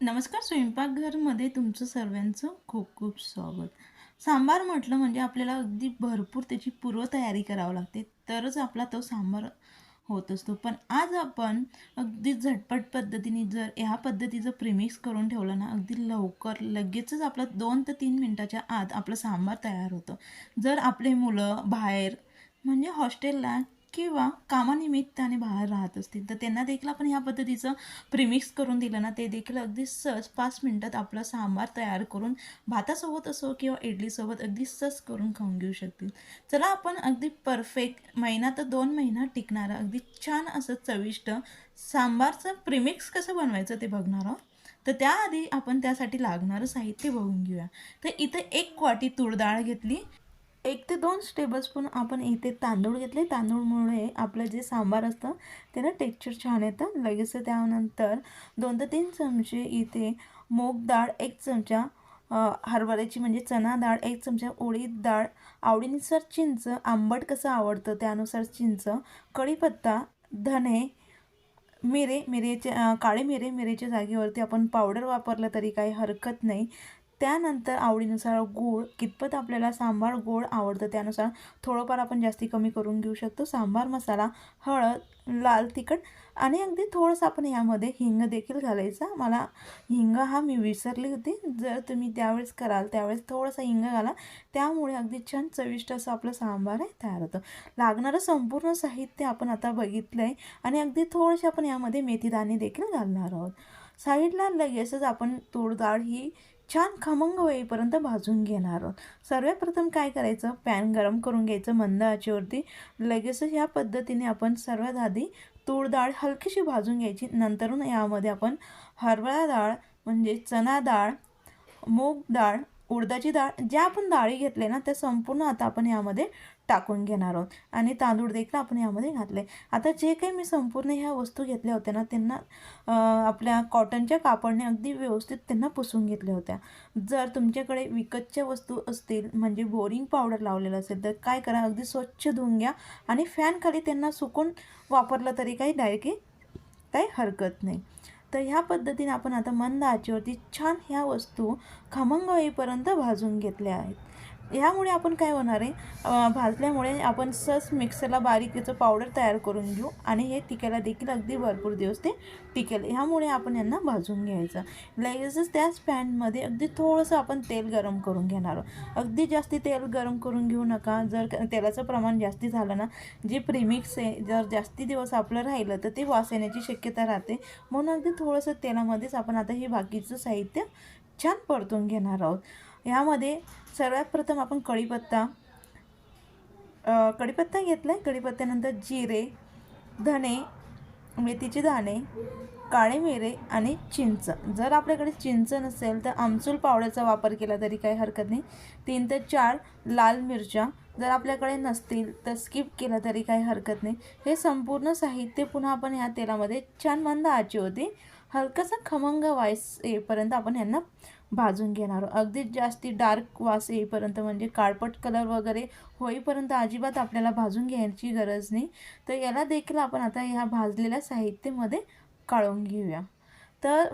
नमस्कार स्वयंपाकघरमध्ये तुमचं सर्वांचं खूप खूप स्वागत. सांबार म्हटलं म्हणजे आपल्याला अगदी भरपूर त्याची पूर्वतयारी करावी लागते तरच आपला तो सांबार होत असतो. पण आज आपण अगदी झटपट पद्धतीने जर ह्या पद्धतीचं प्रिमिक्स करून ठेवलं ना अगदी लवकर लगेचच आपलं दोन ते तीन मिनटाच्या आत आपलं सांबार तयार होतं. जर आपले मुलं बाहेर म्हणजे हॉस्टेलला किंवा कामानिमित्ताने बाहेर राहत असतील तर त्यांना देखील आपण ह्या पद्धतीचं प्रिमिक्स करून दिलं ना ते देखील अगदी सहज पाच मिनटात आपला सांबार तयार करून भातासोबत असो किंवा इडलीसोबत अगदी सहज करून खाऊन घेऊ शकतील. चला आपण अगदी परफेक्ट महिना तर दोन महिना टिकणारं अगदी छान असं चविष्ट सांबारचं प्रिमिक्स कसं बनवायचं ते बघणार आहोत. तर त्याआधी आपण त्यासाठी लागणारं साहित्य बघून घेऊया. तर इथं एक वाटी तूर डाळ घेतली. एक ते दोन टेबलस्पून आपण इथे तांदूळ घेतले. तांदूळमुळे आपलं जे सांबार असतं त्याला टेक्स्चर छान येतं. लगेच त्यानंतर दोन ते तीन चमचे इथे मूग डाळ एक चमचा हरभऱ्याची म्हणजे चना डाळ एक चमचा उडीद डाळ आवडीनुसार चिंच आंबट कसं आवडतं त्यानुसार चिंच कढीपत्ता धने मिरे मिरेचे काळे मिरे मिरेच्या जागेवरती आपण पावडर वापरलं तरी काही हरकत नाही. त्यानंतर आवडीनुसार गूळ कितपत आपल्याला सांबार गोड आवडतं त्यानुसार थोडंफार आपण जास्ती कमी करून घेऊ शकतो. सांबार मसाला हळद लाल तिखट आणि अगदी थोडंसं आपण यामध्ये हिंग देखील घालायचा. मला हिंग हा मी विसरली होती. जर तुम्ही त्यावेळेस कराल त्यावेळेस थोडासा हिंग घाला. त्यामुळे अगदी छान चविष्ट असं आपलं सांबार आहे तयार होतं. लागणारं संपूर्ण साहित्य आपण आता बघितलं आहे आणि अगदी थोडेसे आपण यामध्ये मेथीदाणे देखील घालणार आहोत. साईडला लगेचच आपण तूर डाळ ही छान खमंग होईपर्यंत भाजून घेणार आहोत. सर्वप्रथम काय करायचं? पॅन गरम करून घ्यायचं मंद आचेवरती. लगेचच ह्या पद्धतीने आपण सर्वात आधी तूर डाळ हलकीशी भाजून घ्यायची. नंतरून यामध्ये आपण हरभरा डाळ म्हणजे चना डाळ मूग डाळ उडदाची डाळ ज्या आपण डाळी घेतल्या ना त्या संपूर्ण आता आपण यामध्ये टाकून घेणार आहोत. आणि तांदूळ देखील आपण यामध्ये घातले. आता जे काही मी संपूर्ण ह्या वस्तू घेतल्या होत्या ना त्यांना आपल्या कॉटनच्या कापडने अगदी व्यवस्थित त्यांना पुसून घेतल्या होत्या. जर तुमच्याकडे विकतच्या वस्तू असतील म्हणजे बोरिंग पावडर लावलेलं असेल तर काय करा अगदी स्वच्छ धुवून घ्या आणि फॅनखाली त्यांना सुकून वापरलं तरी काही डायरेक्टली काही हरकत नाही. तर ह्या पद्धतीने आपण आता मंद आचेवरती छान ह्या वस्तू खमंग होईपर्यंत भाजून घेतल्या आहेत. ह्यामुळे आपण काय होणार आहे? भाजल्यामुळे आपण सहज मिक्सरला बारीक याचं पावडर तयार करून घेऊ आणि हे टिकायला देखील अगदी भरपूर दिवस ते टिकेल. ह्यामुळे आपण यांना भाजून घ्यायचं. लगेचच त्याच पॅनमध्ये अगदी थोडंसं आपण तेल गरम करून घेणार आहोत. अगदी जास्ती तेल गरम करून घेऊ नका. जर तेलाचं प्रमाण जास्ती झालं ना जे प्रीमिक्स आहे जर जास्ती दिवस आपलं राहिलं तर ते वास येण्याची शक्यता राहते. म्हणून अगदी थोडंसं तेलामध्येच आपण आता हे बाकीचं साहित्य छान परतून घेणार आहोत. यामध्ये सर्वात प्रथम आपण कढीपत्ता कढीपत्ता घेतला आहे कढीपत्त्यानंतर जिरे धने मेथीचे दाणे काळे मिरे आणि चिंच. जर आपल्याकडे चिंच नसेल तर आमचूल पावडरचा वापर केला तरी काही हरकत नाही. तीन ते चार लाल मिरच्या जर आपल्याकडे नसतील तर स्किप केलं तरी काही हरकत नाही. हे संपूर्ण साहित्य पुन्हा आपण ह्या तेलामध्ये छान मंद आची होती हलकासा खमंग वास येईपर्यंत आपण ह्यांना भाजून घेणार. अगदीच जास्ती डार्क वास येईपर्यंत म्हणजे काळपट कलर वगैरे होईपर्यंत अजिबात आपल्याला भाजून घ्यायची गरज नाही. तर याला देखील आपण आता ह्या भाजलेल्या साहित्यामध्ये काढून घेऊया. तर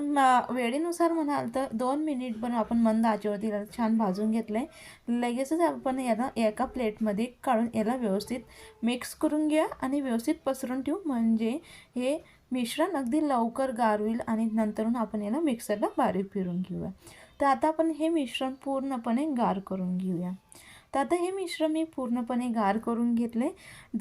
वेळेनुसार म्हणाल तर दोन मिनिट पण आपण मंद आचेवरती छान भाजून घेतलं आहे लगेचच आपण याला एका प्लेटमध्ये काढून याला व्यवस्थित मिक्स करून घ्या आणि व्यवस्थित पसरून ठेवू. म्हणजे हे मिश्रण अगदी लवकर गार होईल आणि नंतरून आपण याला मिक्सरला बारीक फिरून घेऊया. तर आता आपण हे मिश्रण पूर्णपणे गार करून घेऊया. तर आता हे मिश्रण मी पूर्णपणे गार करून घेतले.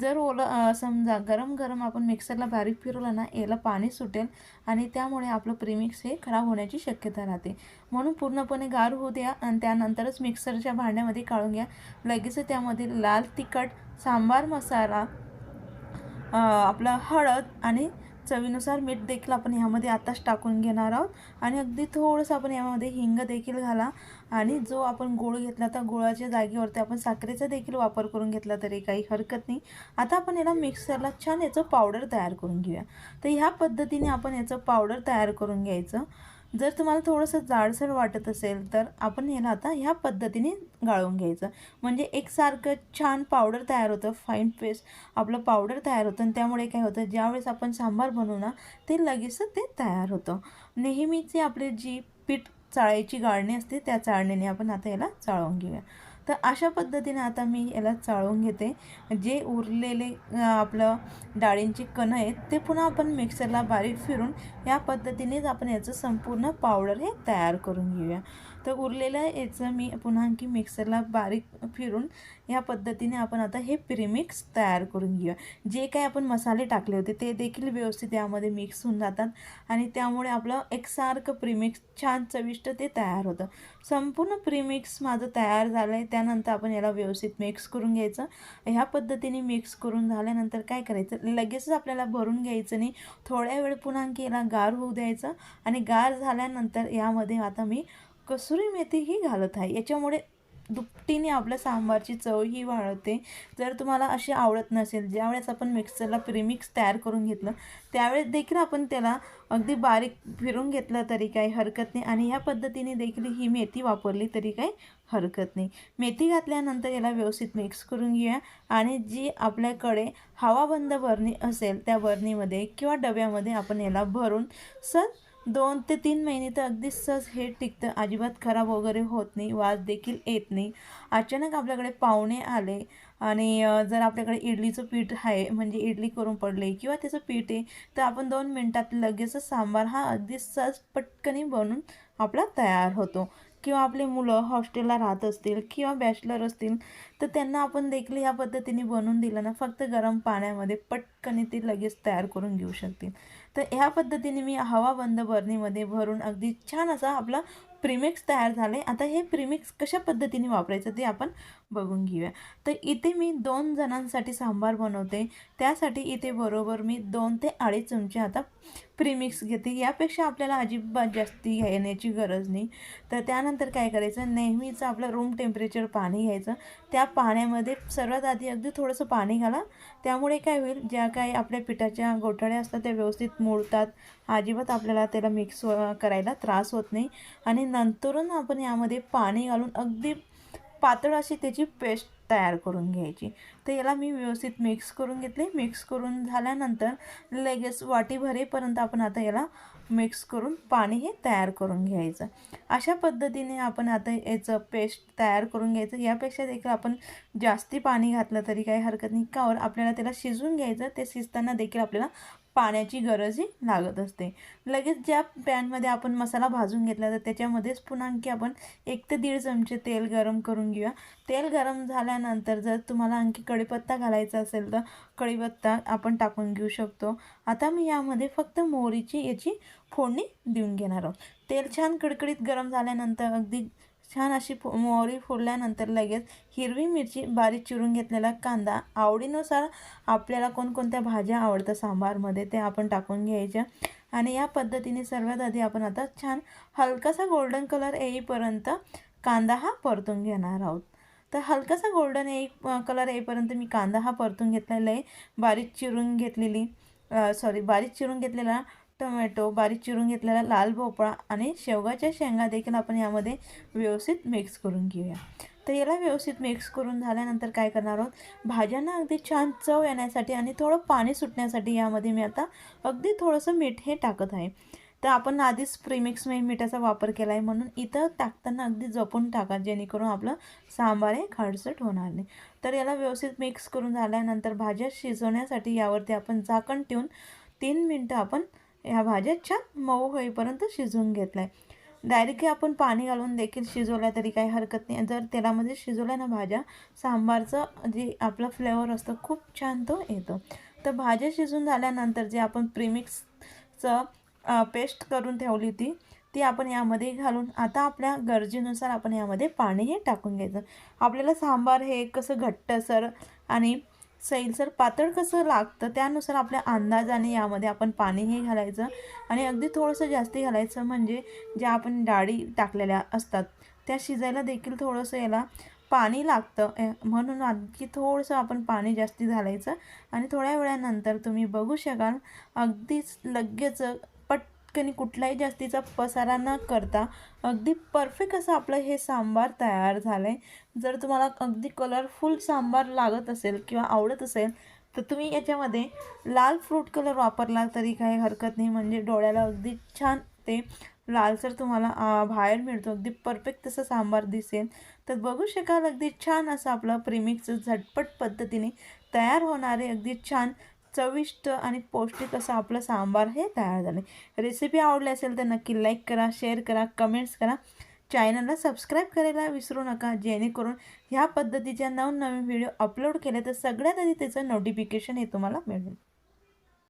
जर ओलं समजा गरम गरम आपण मिक्सरला बारीक फिरवलं ना याला पाणी सुटेल आणि त्यामुळे आपलं प्रीमिक्स हे खराब होण्याची शक्यता राहते. म्हणून पूर्णपणे गार होऊ द्या आणि त्यानंतरच मिक्सरच्या भांड्यामध्ये काढून घ्या. लगेच त्यामध्ये लाल तिखट सांबार मसाला आपला आपलं हळद आणि चवीनुसार मीठ देखील आपण ह्यामध्ये आताच टाकून घेणार आहोत. आणि अगदी थोडंसं आपण यामध्ये हिंग देखील घाला. आणि जो आपण गुळ घेतला तर गुळाच्या जागेवरती आपण साखरेचा देखील वापर करून घेतला तरी काही हरकत नाही. आता आपण याला मिक्सरला छान याचं पावडर तयार करून घेऊया. तर ह्या पद्धतीने आपण याचं पावडर तयार करून घ्यायचं. जर तुम्हाला थोडंसं जाडसर वाटत असेल तर आपण ह्याला आता ह्या पद्धतीने गाळून घ्यायचं. म्हणजे एकसारखं छान पावडर तयार होतं फाईन पेस्ट आपलं पावडर तयार होतं आणि त्यामुळे काय होतं ज्यावेळेस आपण सांबार बनवू ना ते लगेच ते तयार होतं. नेहमीची आपली जी पीठ चाळायची गाळणी असते त्या चाळणीने आपण आता याला चाळवून घेऊया. तर अशा पद्धतीने आता मी याला चाळून घेते. जे उरलेले आपलं डाळींची कणं आहेत ते पुन्हा आपण मिक्सरला बारीक फिरून या पद्धतीनेच आपण याचं संपूर्ण पावडर हे तयार करून घेऊया. तर उरलेलं याचं मी पुन्हा आणखी मिक्सरला बारीक फिरून ह्या पद्धतीने आपण आता हे प्रीमिक्स तयार करून घेऊया. जे काही आपण मसाले टाकले होते ते देखील व्यवस्थित यामध्ये मिक्स होऊन जातात आणि त्यामुळे आपलं एकसारखं प्रीमिक्स छान चविष्ट ते तयार होतं. संपूर्ण प्रीमिक्स माझं तयार झालं आहे त्यानंतर आपण याला व्यवस्थित मिक्स करून घ्यायचं. ह्या पद्धतीने मिक्स करून झाल्यानंतर काय करायचं? लगेचच आपल्याला भरून घ्यायचं नाही. थोड्या वेळ पुन्हा आणखी याला गार होऊ द्यायचं आणि गार झाल्यानंतर यामध्ये आता मी कसुरी मेथी ही घालत आहे. याच्यामुळे दुपटीने आपल्या सांबारची चव ही वाढते. जर तुम्हाला अशी आवडत नसेल ज्यावेळेस आपण मिक्सरला प्रीमिक्स तयार करून घेतलं त्यावेळेस देखील आपण त्याला अगदी बारीक फिरून घेतलं तरी काही हरकत नाही आणि या पद्धतीने देखील ही मेथी वापरली तरी काही हरकत नाही. मेथी घातल्यानंतर याला व्यवस्थित मिक्स करून घेऊया आणि जी आपल्याकडे हवाबंद बरणी असेल त्या बरणीमध्ये किंवा डब्यामध्ये आपण याला भरून सर दोन ते तीन महिने तर अगदी सहज हे टिकतं. अजिबात खराब वगैरे होत नाही. वास देखील येत नाही. अचानक आपल्याकडे पाहुणे आले आणि जर आपल्याकडे इडलीचं पीठ आहे म्हणजे इडली करून पडले किंवा त्याचं पीठ आहे तर आपण दोन मिनटात लगेचच सांबार हा अगदी सहज पटकनी बनून आपला तयार होतो. किंवा आपले मुलं हॉस्टेलला राहत असतील किंवा बॅचलर असतील तर त्यांना आपण देखील या पद्धतीने बनवून दिलं ना फक्त गरम पाण्यामध्ये पटकन ते लगेच तयार करून घेऊ शकतील. तर ह्या पद्धतीने मी हवा बंद बरणीमध्ये भरून अगदी छान असा आपला प्रीमिक्स तयार झाले आता हे प्रिमिक्स कशा पद्धतीने वापरायचं ते आपण बघून घेऊया. तर इथे मी दोन जणांसाठी सांबार बनवते. त्यासाठी इथे बरोबर मी दोन ते अडीच चमचे आता प्रीमिक्स घेते. यापेक्षा आपल्याला अजिबात जास्ती घेण्याची गरज नाही. तर त्यानंतर काय करायचं? नेहमीचं आपलं रूम टेम्परेचर पाणी घ्यायचं. त्या पाण्यामध्ये सर्वात आधी अगदी थोडंसं पाणी घाला. त्यामुळे काय होईल? ज्या काही आपल्या पिठाच्या गोठड्या असतात त्या व्यवस्थित मोडतात अजिबात आपल्याला त्याला मिक्स करायला त्रास होत नाही. आणि नंतरून आपण यामध्ये पाणी घालून अगदी पातळ अशी त्याची पेस्ट तयार करून घ्यायची. तर याला मी व्यवस्थित मिक्स करून घेतले. मिक्स करून झाल्यानंतर लगेच वाटी भरेपर्यंत आपण आता याला मिक्स करून पाणी हे तयार करून घ्यायचं. अशा पद्धतीने आपण आता याचं पेस्ट तयार करून घ्यायचं. यापेक्षा देखील आपण जास्ती पाणी घातलं तरी काही हरकत नाही. कावर आपल्याला त्याला शिजवून घ्यायचं. ते शिजताना देखील आपल्याला पाण्याची गरजही लागत असते. लगेच ज्या पॅनमध्ये आपण मसाला भाजून घेतला तर त्याच्यामध्येच पुन्हा आणखी आपण एक ते दीड चमचे तेल गरम करून घेऊया. तेल गरम झाल्यानंतर जर तुम्हाला आणखी कढीपत्ता घालायचा असेल तर कढीपत्ता आपण टाकून घेऊ शकतो. आता मी यामध्ये फक्त मोहरीची याची फोडणी देऊन घेणार आहोत. तेल छान कडकडीत गरम झाल्यानंतर अगदी छान अशी फो मोहरी फोडल्यानंतर लगेच हिरवी मिरची बारीक चिरून घेतलेला कांदा आवडीनुसार आपल्याला कोणकोणत्या भाज्या आवडतं सांबारमध्ये ते आपण टाकून घ्यायच्या आणि या पद्धतीने सर्वात आधी आपण आता छान हलकासा गोल्डन कलर येईपर्यंत कांदा हा परतून घेणार आहोत. तर हलकासा गोल्डन येई कलर येईपर्यंत मी कांदा हा परतून घेतलेला आहे. बारीक चिरून घेतलेली सॉरी बारीक चिरून घेतलेला टोमॅटो बारीक चिरून घेतलेला लाल भोपळा आणि शेवगाच्या शेंगा देखील आपण यामध्ये व्यवस्थित मिक्स करून घेऊया. तर याला व्यवस्थित मिक्स करून झाल्यानंतर काय करणार आहोत? भाज्यांना अगदी छान चव येण्यासाठी आणि थोडं पाणी सुटण्यासाठी यामध्ये मी आता अगदी थोडंसं मीठ हे टाकत आहे. तर आपण आधीच प्रीमिक्स मिठाचा वापर केला आहे म्हणून इथं टाकताना अगदी जपून टाका जेणेकरून आपलं सांबार हे खाडसट होणार नाही. तर याला व्यवस्थित मिक्स करून झाल्यानंतर भाज्या शिजवण्यासाठी यावरती आपण झाकण ठेवून तीन मिनटं आपण ह्या भाज्या छान मऊ होईपर्यंत शिजवून घेतला आहे डायरेक्टली आपण पाणी घालून देखील शिजवल्या तरी काही हरकत नाही. जर तेलामध्ये शिजवल्या ना भाज्या सांबारचं जे आपलं फ्लेवर असतं खूप छान तो येतो. तर भाज्या शिजून झाल्यानंतर जे आपण प्रीमिक्सचं पेस्ट करून ठेवली ती ती आपण यामध्ये घालून आता आपल्या गरजेनुसार आपण यामध्ये पाणी हे टाकून घ्यायचं. आपल्याला सांबार हे कसं घट्टसर आणि सैलसर पातळ कसं लागतं? त्यानुसार आपल्या अंदाजाने यामध्ये आपण पाणी हे घालायचं आणि अगदी थोडंसं जास्ती घालायचं म्हणजे ज्या आपण डाळी टाकलेल्या असतात त्या शिजायला देखील थोडंसं याला पाणी लागतं. म्हणून आणखी थोडंसं आपण पाणी जास्ती घालायचं आणि थोड्या वेळानंतर तुम्ही बघू शकाल अगदीच लगेच पटकन कुठलाही जास्तीचा पसारा न करता अगदी परफेक्ट असं आपलं हे सांबार तयार झालं आहे जर तुम्हाला अगदी कलरफुल सांबार लागत असेल किंवा आवडत असेल तर तुम्ही याच्यामध्ये लाल फ्रूट कलर वापरला तरी काही हरकत नाही. म्हणजे डोळ्याला अगदी छान ते लालसर तुम्हाला बाहेर मिळतो अगदी परफेक्ट तसं सांबार दिसेल. तर बघू शकाल अगदी छान असं आपलं प्रेमिक्स झटपट पद्धतीने तयार होणारे अगदी छान चविष्ट आणि पौष्टिक असं आपलं सांबार हे तयार झालं रेसिपी आवडली असेल तर नक्की लाईक करा शेअर करा कमेंट्स करा. चॅनलला सबस्क्राईब करायला विसरू नका जेणेकरून ह्या पद्धतीच्या नवनवीन व्हिडिओ अपलोड केले तर सगळ्यात आधी त्याचं नोटिफिकेशन हे तुम्हाला मिळेल.